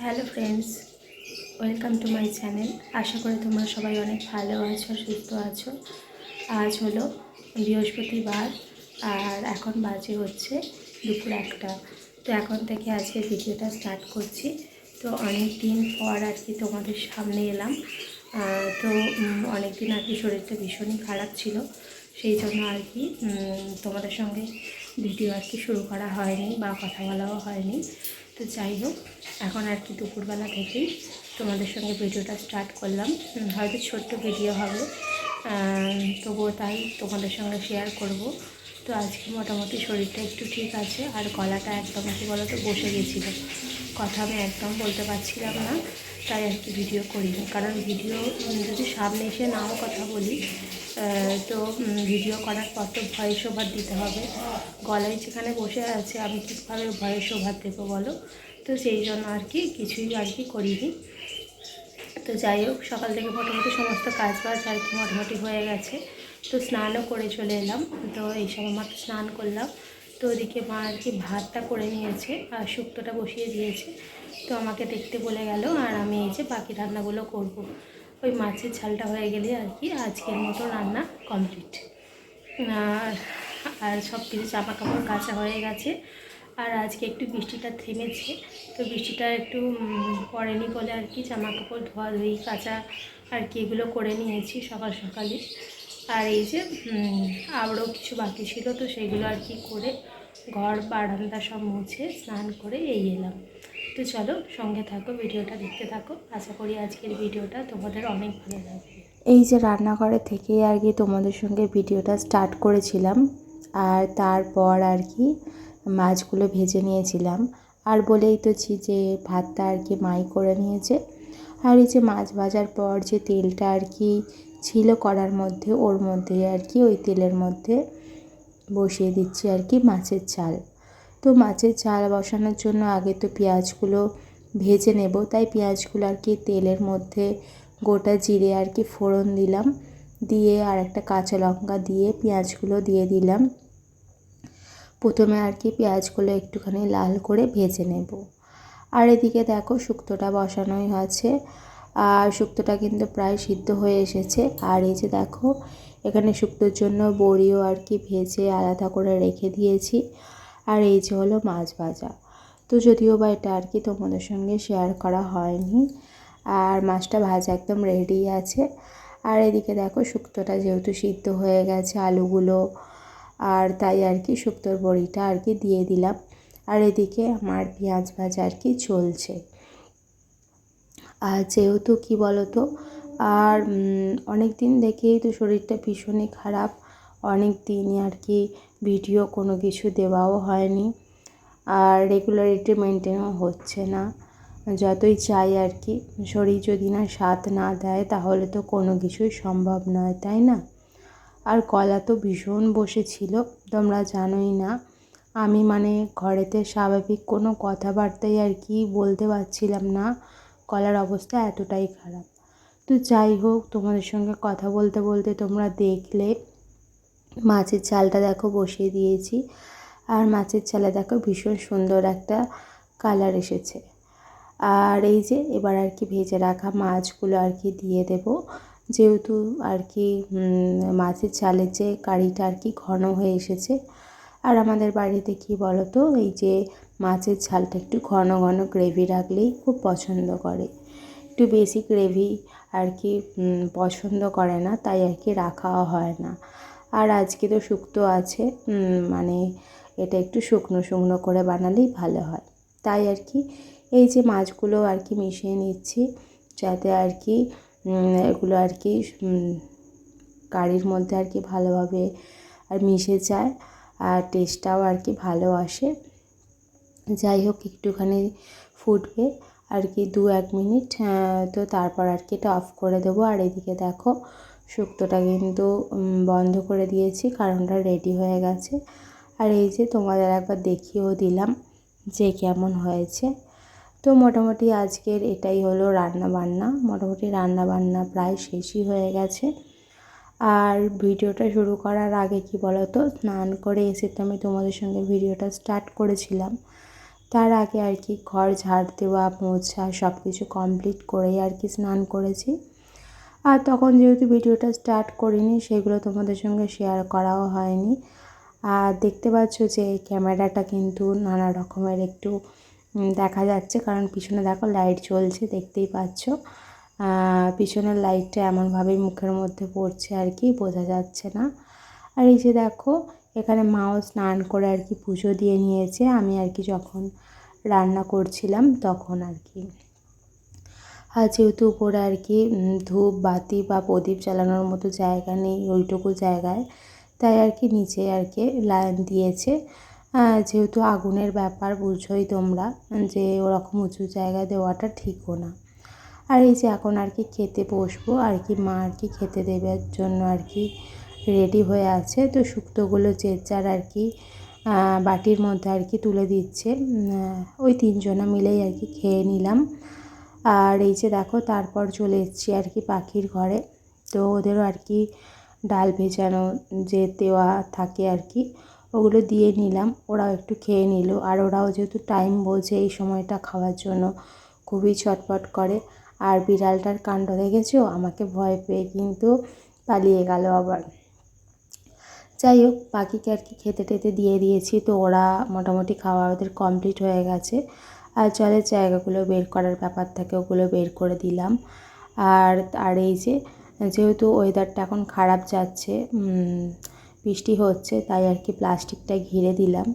Hello friends welcome to my channel আশা করি তোমরা সবাই অনেক ভালো আছো সুস্থ আছো। আজ হলো বৃহস্পতিবার আর এখন বাজে হচ্ছে দুপুর একটা। তো এখন থেকে আজকে ভিডিওটা স্টার্ট করছি। তো অনেক দিন পর আর কি তোমাদের সামনে এলাম। তো অনেক দিন আর কি শরীরটা ভীষণই খারাপ ছিল। সেই জন্য আর কি তোমাদের সঙ্গে ভিডিও আর কি শুরু করা হয়নি বা কথা বলাও হয়নি। তো যাই হোক, এখন আর কি দুপুরবেলা থেকেই তোমাদের সঙ্গে ভিডিওটা স্টার্ট করলাম। হয়তো ছোট্ট ভিডিও হবে তবুও তাই তোমাদের সঙ্গে শেয়ার করব। তো আজকে মোটামুটি শরীরটা একটু ঠিক আছে, আর গলাটা একদম কি বলতো বসে গেছিল। কথা আমি একদম বলতে পারছিলাম না, তাই আর কি ভিডিও করিনি। কারণ ভিডিও যদি সামনে এসে নাও কথা বলি তো ভিডিও করার পর তো ভয়েস ওভার দিতে হবে। গলায় যেখানে বসে আছে, আমি কীভাবে ভয়েস ওভার দেবো বলো? তো সেই জন্য আর কি, কিছুই আর কি করিনি। তো যাই হোক, সকাল থেকে মোটামুটি সমস্ত কাজ বাজ আর কি মোটামুটি হয়ে গেছে। তো স্নানও করে চলে এলাম। তো এই সময় মাত্র স্নান করলাম। তো ওদিকে মা আর কি ভাতটা করে নিয়েছে আর শুক্তোটা বসিয়ে দিয়েছে। তো আমাকে দেখতে বলে গেল, আর আমি এই যে বাকি রান্নাগুলো করব। ওই মাছের ঝালটা হয়ে গেলে আর কি আজকের মতো রান্না কমপ্লিট আর আর সব কিছু জামা কাপড় কাচা হয়ে গেছে। আর আজকে একটু বৃষ্টিটা থেমেছে। তো বৃষ্টিটা একটু পড়েনি বলে আর কি জামা কাপড় ধোয়া ধুই, কাচা আর কি এগুলো করে নিয়েছি সকাল সকালে। আর এই যে আরও কিছু বাকি ছিল তো সেগুলো আর কি করে ঘর, বারান্দা সব মুছে, স্নান করে এই এলাম। তো চলো সঙ্গে থাকো, ভিডিওটা দেখতে থাকো। আশা করি আজকের ভিডিওটা তোমাদের অনেক ভালো লাগবে। এই যে রান্নাঘরে থেকেই আর কি তোমাদের সঙ্গে ভিডিওটা স্টার্ট করেছিলাম, আর তারপর আর কি মাছগুলো ভেজে নিয়েছিলাম। আর বলেই তো যে ভাতটা আর কি মাই করে নিয়েছে। আর এই যে মাছ ভাজার পর যে তেলটা আর কি ছিল কড়ার মধ্যে, ওর মধ্যে আর কি ওই তেলের মধ্যে বসিয়ে দিচ্ছি আর কি মাছের চাল তো মাছের চাল বসানোর জন্য আগে তো পেঁয়াজগুলো ভেজে নেব। তাই পেঁয়াজগুলো আর কি তেলের মধ্যে গোটা জিরে আর কি ফোড়ন দিলাম। দিয়ে আর একটা কাঁচা লঙ্কা দিয়ে পেঁয়াজগুলো দিয়ে দিলাম। প্রথমে আর কি পেঁয়াজগুলো একটুখানি লাল করে ভেজে নেব। আর এদিকে দেখো শুক্তোটা বসানোই আছে আর শুক্তোটা কিন্তু প্রায় সিদ্ধ হয়ে এসেছে। আর এই যে দেখো, এখানে শুক্তোর জন্য বড়িও আর কি ভেজে আলাদা করে রেখে দিয়েছি। আর এই যে হলো মাছ ভাজা। তো যদিও বা এটা আর কি তোমাদের সঙ্গে শেয়ার করা হয়নি, আর মাছটা ভাজা একদম রেডি আছে। আর এদিকে দেখো শুক্তোটা যেহেতু সিদ্ধ হয়ে গেছে আলুগুলো, আর তাই আর কি শুক্তোর বড়িটা আর কি দিয়ে দিলাম। আর এদিকে আমার পেঁয়াজ ভাজা আর কি চলছে। আর যেহেতু কি বলতো, আর অনেক দিন দেখেই তো শরীরটা ভীষণই খারাপ অনেক দিনই আর কি ভিডিও কোনো কিছু দেওয়াও হয়নি। আর রেগুলারিটি মেনটেনও হচ্ছে না। যতই চাই আর কি, শরীর যদি না সাথ না দেয়, তাহলে তো কোনো কিছুই সম্ভব নয়, তাই না? আর গলা তো ভীষণ বসেছিল, তোমরা জানোই না। আমি মানে ঘরেতে স্বাভাবিক কোনো কথাবার্তাই আর কি বলতে পারছিলাম না। গলার অবস্থা এতটাই খারাপ। তো যাই হোক, তোমাদের সঙ্গে কথা বলতে বলতে তোমরা দেখলে মাছের চালটা দেখো বসিয়ে দিয়েছি। আর মাছের চালে দেখো ভীষণ সুন্দর একটা কালার এসেছে। আর এই যে এবার আর কি ভেজে রাখা মাছগুলো আর কি দিয়ে দেব। যেহেতু আর কি মাছের চালের যে কারিটা আর কি ঘন হয়ে এসেছে। আর আমাদের বাড়িতে কি বলো তো এই যে মাছের ঝালটা একটু ঘন ঘন গ্রেভি রাখলেই খুব পছন্দ করে। একটু বেশি গ্রেভি আর কি পছন্দ করে না, তাই আর কি রাখাও হয় না। আর আজকে তো শুক্তো আছে। মানে এটা একটু শুকনো শুকনো করে বানালেই ভালো হয়। তাই আর কি, এই যে মাছগুলো আর কি মিশিয়ে নিচ্ছি যাতে আর কি এগুলো আর কি কারির মধ্যে আর কি ভালোভাবে আর মিশে যায় আর টেস্টটাও আর কি ভালো আসে। যাই হোক, একটুখানি ফুটবে আর কি দু এক মিনিট তো তারপর আর কি এটা অফ করে দেবো। আর এদিকে দেখো শুক্তোটা কিন্তু বন্ধ করে দিয়েছি, কারণটা রেডি হয়ে গেছে। আর এই যে তোমাদের একবার দেখিয়েও দিলাম যে কেমন হয়েছে। তো মোটামুটি আজকের এটাই হলো রান্না বান্না। মোটামুটি রান্না বান্না প্রায় শেষই হয়ে গেছে। আর ভিডিওটা শুরু করার আগে কি বলো তো স্নান করে এসে তো আমি তোমাদের সঙ্গে ভিডিওটা স্টার্ট করেছিলাম। তার আগে আর কি ঘর ঝাড় দেওয়া, মোছা সব কিছু কমপ্লিট করেই আর কি স্নান করেছি। আর তখন যেহেতু ভিডিওটা স্টার্ট করিনি, সেগুলো তোমাদের সঙ্গে শেয়ার করাও হয়নি। আর দেখতে পাচ্ছ যে এই ক্যামেরাটা কিন্তু নানা রকমের একটু দেখা যাচ্ছে। কারণ পিছনে দেখো লাইট জ্বলছে দেখতেই পাচ্ছ। পিছনের লাইটটা এমনভাবেই মুখের মধ্যে পড়ছে আর কি, বোঝা যাচ্ছে না। আর এই যে দেখো, এখানে মাও স্নান করে আর কি পুজো দিয়ে নিয়েছে। আমি আর কি যখন রান্না করছিলাম তখন আর কি। আর যেহেতু উপরে আর কি ধূপ, বাতি বা প্রদীপ জ্বালানোর মতো জায়গা নেই ওইটুকু জায়গায়, তাই আর কি নিচে আর কি লাইন দিয়েছে। যেহেতু আগুনের ব্যাপার বুঝোই তোমরা, যে ওরকম উঁচু জায়গায় দেওয়াটা ঠিকও না। আর এই যে এখন আর কি খেতে বসবো, আর কি মা আর কি খেতে দেবার জন্য আর কি রেডি হয়ে আছে, তো শুক্তোগুলো যে যার আর কি বাটির মধ্যে আর কি তুলে দিচ্ছে। ওই তিনজনা মিলেই আর কি খেয়ে নিলাম। আর এই যে দেখো, তারপর চলে এসেছি আর কি পাখির ঘরে। তো ওদেরও আর কি ডাল ভেজানো যে দেওয়া থাকে আর কি, ওগুলো দিয়ে নিলাম। ওরাও একটু খেয়ে নিল। আর ওরাও যেহেতু টাইম বোঝে এই সময়টা খাওয়ার জন্য, খুবই ছটপট করে। আর বিড়ালটার কাণ্ড দেখেছ? আমাকে ভয় পেয়ে কিন্তু পালিয়ে গেল আবার। যাই হোক, পাখিকে আর কি খেতে টেতে দিয়ে দিয়েছি। তো ওরা মোটামুটি খাওয়া ওদের কমপ্লিট হয়ে গেছে। আর জলের জায়গাগুলো বের করার ব্যাপার থাকে, ওগুলো বের করে দিলাম। আর আর এই যে, যেহেতু ওয়েদারটা এখন খারাপ যাচ্ছে বৃষ্টি হচ্ছে, তাই আর কি প্লাস্টিকটা ঘিরে দিলাম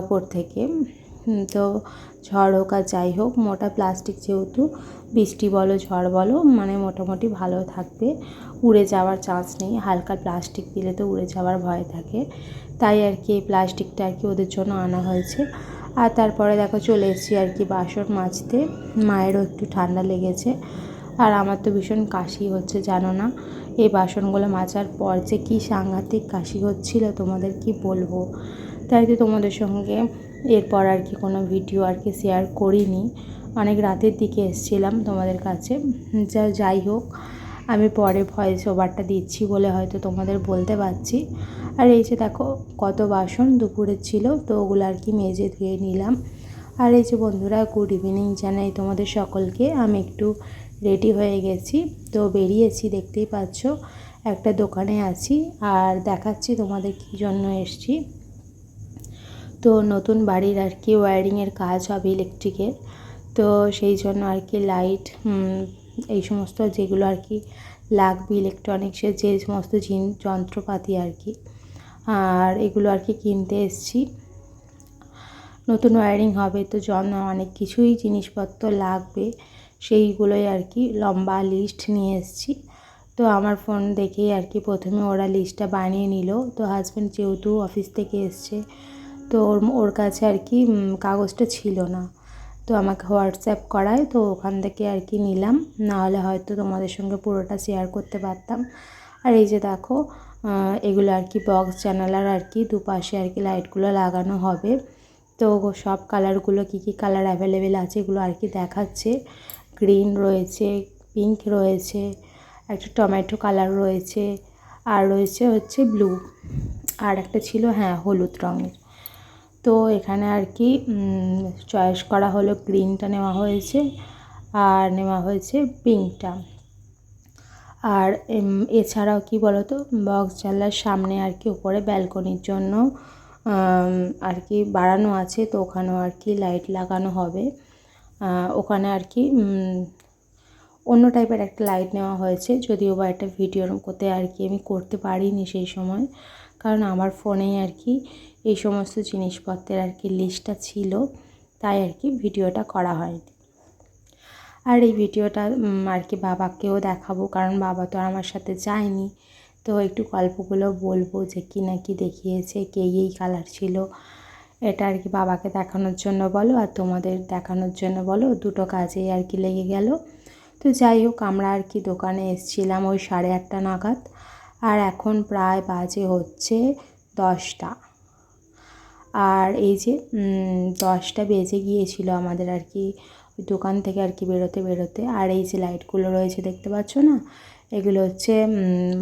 উপর থেকে। তো ঝড় হোক আর যাই হোক, মোটা প্লাস্টিক যেহেতু, বৃষ্টি বলো, ঝড় বলো মানে মোটামুটি ভালো থাকবে। উড়ে যাওয়ার চান্স নেই, হালকা প্লাস্টিক দিলে তো উড়ে যাওয়ার ভয় থাকে। তাই আর কি এই প্লাস্টিকটা আর কি ওদের জন্য আনা হয়েছে। আর তারপরে দেখো চলে এসেছি আর কি বাসন মাজতে। মায়েরও একটু ঠান্ডা লেগেছে। আর আমার তো ভীষণ কাশি হচ্ছে, জানো না? এই বাসনগুলো মাজার পর যে কী সাংঘাতিক কাশি হচ্ছিল, তোমাদের কি বলব? তাই তো তোমাদের সঙ্গে এরপর আর কি কোনো ভিডিও আর কি শেয়ার করিনি। অনেক রাতের দিকে এসেছিলাম তোমাদের কাছে। যা, যাই হোক আমি পরে ভয়েস ওভারটা দিচ্ছি বলে হয়তো তোমাদের বলতে পারছি। আর এই যে দেখো কত বাসন দুপুরের ছিল, তো ওগুলো আর কি মেজে ধুয়ে নিলাম। আর এই যে বন্ধুরা গুড ইভিনিং জানাই তোমাদের সকলকে। আমি একটু রেডি হয়ে গেছি, তো বেরিয়েছি, দেখতেই পাচ্ছ। একটা দোকানে আছি আর দেখাচ্ছি তোমাদের কী জন্য এসছি। তো নতুন বাড়ির আর কি ওয়্যারিংয়ের কাজ হবে ইলেকট্রিকের তো সেই জন্য আর কি লাইট এই সমস্ত যেগুলো আর কি লাগবে ইলেকট্রনিক্সের যে সমস্ত জিন, যন্ত্রপাতি আর কি। আর এগুলো আর কি কিনতে এসছি। নতুন ওয়্যারিং হবে তো জন, অনেক কিছুই জিনিসপত্র লাগবে। সেইগুলোই আর কি লম্বা লিস্ট নিয়ে এসেছি। তো আমার ফোন দেখেই আর কি প্রথমে ওরা লিস্টটা বানিয়ে নিল। তো হাজব্যান্ড যেহেতু অফিস থেকে এসছে, তো ওর ওর কাছে আর কি কাগজটা ছিল না। তো আমাকে হোয়াটসঅ্যাপ করায়, তো ওখান থেকে আর কি নিলাম। নাহলে হয়তো তোমাদের সঙ্গে পুরোটা শেয়ার করতে পারতাম। আর এই যে দেখো এগুলো আর কি বক্স জানালার আর কি দুপাশে আর কি লাইটগুলো লাগানো হবে। তো সব কালারগুলো কী কী কালার অ্যাভেলেবেল আছে এগুলো আর কি দেখাচ্ছে। গ্রিন রয়েছে পিঙ্ক রয়েছে, একটা টমেটো কালার রয়েছে, আর রয়েছে হচ্ছে ব্লু আর একটা ছিল হ্যাঁ হলুদ রঙের। তো এখানে আর কি চয়েস করা হলো গ্রিনটা নেওয়া হয়েছে আর নেওয়া হয়েছে পিঙ্কটা আর এছাড়াও কি বলতো বক্স জানলার সামনে আর কি উপরে ব্যালকনির জন্য আর কি বাড়ানো আছে তো ওখানেও আর কি লাইট লাগানো হবে। ওখানে আর কি অন্য টাইপের একটা লাইট নেওয়া হয়েছে, যদিও বা একটা ভিডিওর করতে আর কি আমি করতে পারিনি সেই সময়। কারণ আমার ফোনেই আর কি এই সমস্ত জিনিসপত্রের আর কি লিস্টটা ছিল, তাই আর কি ভিডিওটা করা হয়নি। আর এই ভিডিওটা আর কি বাবাকেও দেখাবো, কারণ বাবা তো আমার সাথে যায়নি। তো একটু গল্পগুলো বলব যে কী না কি দেখিয়েছে, কে এই কালার ছিল। এটা আর কি বাবাকে দেখানোর জন্য বলো, আর তোমাদের দেখানোর জন্য বলো, দুটো কাজেই আর কি লেগে গেল। তো যাই হোক, আমরা আর কি দোকানে এসেছিলাম ওই সাড়ে আটটা নাগাদ। আর এখন প্রায় বাজে হচ্ছে দশটা। আর এই যে দশটা বেজে গিয়েছিল আমাদের আর কি, দোকান থেকে আর কি বেরোতে বেরোতে। আর এই যে লাইটগুলো রয়েছে দেখতে পাচ্ছ না? এগুলো হচ্ছে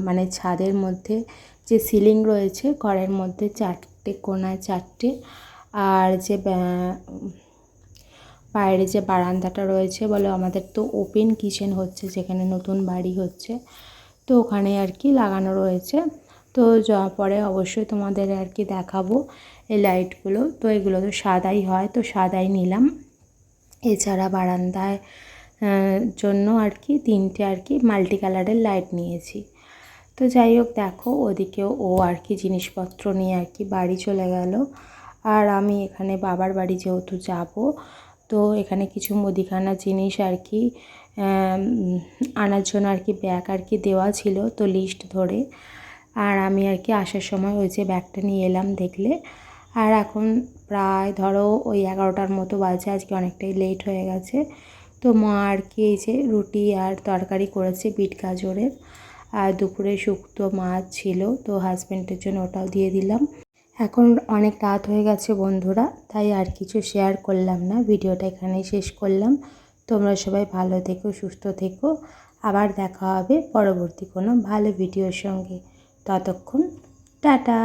মানে ছাদের মধ্যে যে সিলিং রয়েছে, ঘরের মধ্যে চারটে, কোনায় চারটে। আর যে বাইরে যে বারান্দাটা রয়েছে বলো, আমাদের তো ওপেন কিচেন হচ্ছে, যেখানে নতুন বাড়ি হচ্ছে। তো ওখানে আর কি লাগানো রয়েছে। তো যাওয়ার পরে অবশ্যই তোমাদের আর কি দেখাবো এই লাইটগুলো। তো এগুলো তো সাদাই হয়, তো সাদাই নিলাম। এছাড়া বারান্দায় জন্য আর কি তিনটে আর কি মাল্টি কালারের লাইট নিয়েছি। তো যাই হোক, দেখো ওদিকেও ও আর কি জিনিসপত্র নিয়ে আর কি বাড়ি চলে গেল। আর আমি এখানে বাবার বাড়ি যেহেতু যাব তো এখানে কিছু মুদিখানা জিনিস আর কি আনার জন্য আর কি ব্যাগ আর কি দেওয়া ছিল, তো লিস্ট ধরে। আর আমি আর কি আসার সময় ওই যে ব্যাগটা নিয়ে এলাম দেখলে। আর এখন প্রায় ধরো ওই এগারোটার মতো বাজে, আজকে অনেকটাই লেট হয়ে গেছে। তো মা আর কি এই যে রুটি আর তরকারি করেছে বিট গাজরের। আর দুপুরে শুক্তো মাছ ছিল, তো হাজব্যান্ডের জন্য ওটাও দিয়ে দিলাম। এখন অনেক রাত হয়ে গেছে বন্ধুরা, তাই আর কিছু শেয়ার করলাম না। ভিডিওটা এখানেই শেষ করলাম। তোমরা সবাই ভালো থেকো, সুস্থ থেকো। আবার দেখা হবে পরবর্তী কোনো ভালো ভিডিওর সঙ্গে। ততক্ষণ, টাটা!